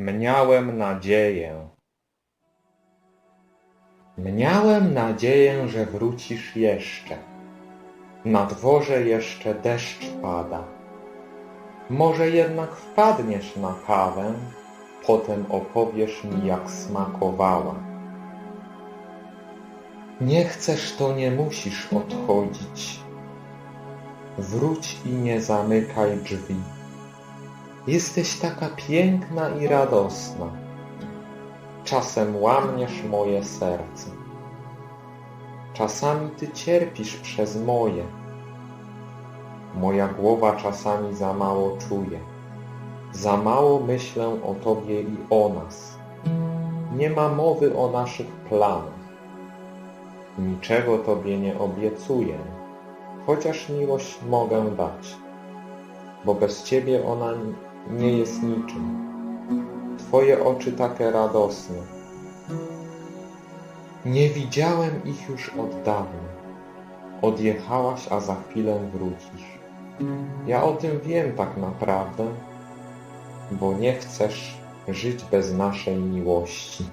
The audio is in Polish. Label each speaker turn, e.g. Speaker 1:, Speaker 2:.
Speaker 1: Miałem nadzieję. Miałem nadzieję, że wrócisz jeszcze. Na dworze jeszcze deszcz pada. Może jednak wpadniesz na kawę, potem opowiesz mi, jak smakowała. Nie chcesz, to nie musisz odchodzić. Wróć i nie zamykaj drzwi. Jesteś taka piękna i radosna. Czasem łamiesz moje serce. Czasami ty cierpisz przez moje. Moja głowa czasami za mało czuje. Za mało myślę o tobie i o nas. Nie ma mowy o naszych planach. Niczego tobie nie obiecuję, chociaż miłość mogę dać, bo bez ciebie ona nie jest niczym. Twoje oczy takie radosne. Nie widziałem ich już od dawna. Odjechałaś, a za chwilę wrócisz. Ja o tym wiem tak naprawdę, bo nie chcesz żyć bez naszej miłości.